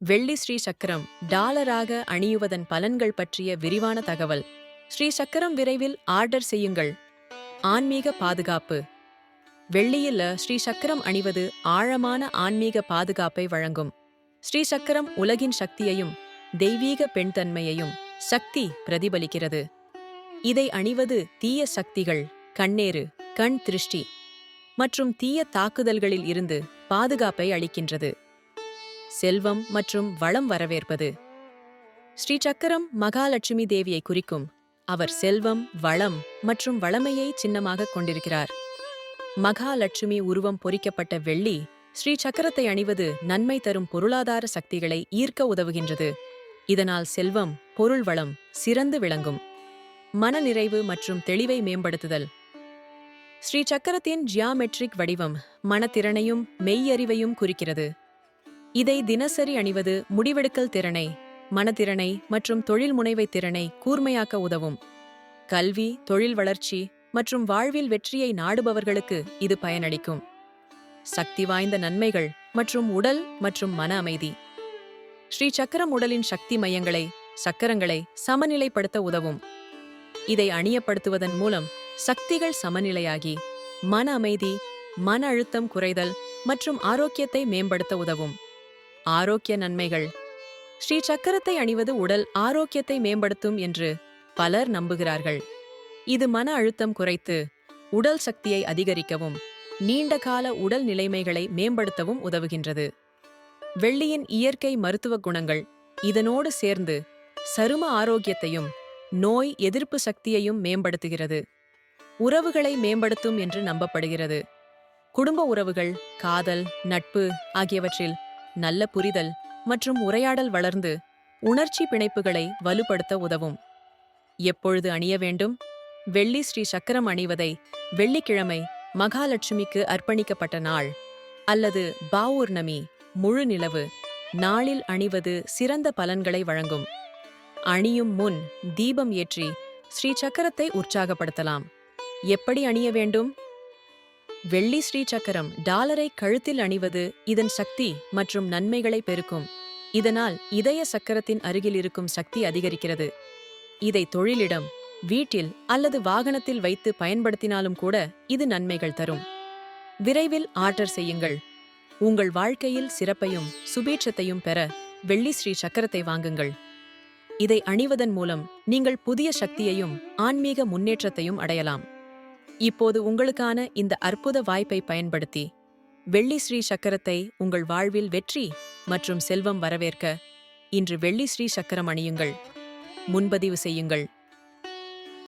வெள்ளி ஸ்ரீ சக்கரம் டாலராக அணியுவதன் பலன்கள் பற்றிய விரிவான தகவல். ஸ்ரீ சக்கரம் விரைவில் ஆர்டர் செய்யுங்கள். ஆன்மீக பாதுகாப்பு. வெள்ளியில் ஸ்ரீ சக்கரம் அணிவது ஆழமான ஆன்மீக பாதுகாப்பை வழங்கும். ஸ்ரீ சக்கரம் உலகின் சக்தியையும் தெய்வீக பெண்தன்மையையும் சக்தி பிரதிபலிக்கிறது. இதை அணிவது தீய சக்திகள் கண்ணேறு கண் திருஷ்டி மற்றும் தீய தாக்குதல்களில் இருந்து பாதுகாப்பை அளிக்கின்றது. செல்வம் மற்றும் வளம் வரவேற்பது. ஸ்ரீ சக்கரம் மகாலட்சுமி தேவியை குறிக்கும் அவர் செல்வம் வளம் மற்றும் வளமையை சின்னமாக கொண்டிருக்கிறார். மகாலட்சுமி உருவம் பொறிக்கப்பட்ட வெள்ளி ஸ்ரீ சக்கரத்தை அணிவது நன்மை தரும் பொருளாதார சக்திகளை ஈர்க்க உதவுகின்றது. இதனால் செல்வம் பொருள் வளம் சிறந்து விளங்கும். மனநிறைவு மற்றும் தெளிவை மேம்படுத்துதல். ஸ்ரீ சக்கரத்தின் ஜியாமெட்ரிக் வடிவம் மனத்திறனையும் மெய்யறிவையும் குறிக்கிறது. இதை தினசரி அணிவது முடிவெடுக்கல் திறனை மனத்திறனை மற்றும் தொழில் முனைவை திறனை கூர்மையாக்க உதவும். கல்வி தொழில் வளர்ச்சி மற்றும் வாழ்வில் வெற்றியை நாடுபவர்களுக்கு இது பயனளிக்கும். சக்தி வாய்ந்த நன்மைகள் மற்றும் உடல் மற்றும் மன அமைதி. ஸ்ரீ சக்கரம் உடலின் சக்தி மையங்களை சக்கரங்களை சமநிலைப்படுத்த உதவும். இதை அணியப்படுத்துவதன் மூலம் சக்திகள் சமநிலையாகி மன அமைதி மன அழுத்தம் குறைதல் மற்றும் ஆரோக்கியத்தை மேம்படுத்த உதவும். ஆரோக்கிய நன்மைகள். ஸ்ரீ சக்கரத்தை அணிவது உடல் ஆரோக்கியத்தை மேம்படுத்தும் என்று பலர் நம்புகிறார்கள். இது மன அழுத்தம் குறைத்து உடல் சக்தியை அதிகரிக்கவும் நீண்டகால உடல் நிலைமைகளை மேம்படுத்தவும் உதவுகின்றது. வெள்ளியின் இயற்கை மருத்துவ குணங்கள் இதனோடு சேர்ந்து சரும ஆரோக்கியத்தையும் நோய் எதிர்ப்பு சக்தியையும் மேம்படுத்துகிறது. உறவுகளை மேம்படுத்தும் என்று நம்பப்படுகிறது. குடும்ப உறவுகள் காதல் நட்பு ஆகியவற்றில் நல்ல புரிதல் மற்றும் உரையாடல் வளர்ந்து உணர்ச்சி பிணைப்புகளை வலுப்படுத்த உதவும். எப்பொழுது அணிய வேண்டும்? வெள்ளி ஸ்ரீ சக்கரம் அணிவதை வெள்ளிக்கிழமை மகாலட்சுமிக்கு அர்ப்பணிக்கப்பட்ட நாள் அல்லது பாவூர்ணமி முழு நிலவு நாளில் அணிவது சிறந்த பலன்களை வழங்கும். அணியும் முன் தீபம் ஏற்றி ஸ்ரீ சக்கரத்தை உற்சாகப்படுத்தலாம். எப்படி அணிய வேண்டும்? வெள்ளி ஸ்ரீ சக்கரம் டாலரை கழுத்தில் அணிவது இதன் சக்தி மற்றும் நன்மைகளை பெருக்கும். இதனால் இதய சக்கரத்தின் அருகில் இருக்கும் சக்தி அதிகரிக்கிறது. இதை தொழிலிடம் வீட்டில் அல்லது வாகனத்தில் வைத்து பயன்படுத்தினாலும் கூட இது நன்மைகள் தரும். விரைவில் ஆர்டர் செய்யுங்கள். உங்கள் வாழ்க்கையில் சிறப்பையும் சுபீட்சத்தையும் பெற வெள்ளி ஸ்ரீ சக்கரத்தை வாங்குங்கள். இதை அணிவதன் மூலம் நீங்கள் புதிய சக்தியையும் ஆன்மீக முன்னேற்றத்தையும் அடையலாம். இப்போது உங்களுக்கான இந்த அற்புத வாய்ப்பை பயன்படுத்தி வெள்ளி ஸ்ரீ சக்கரத்தை உங்கள் வாழ்வில் வெற்றி மற்றும் செல்வம் வரவேற்க. இன்று வெள்ளி ஸ்ரீ சக்கரம் அணியுங்கள். முன்பதிவு செய்யுங்கள்.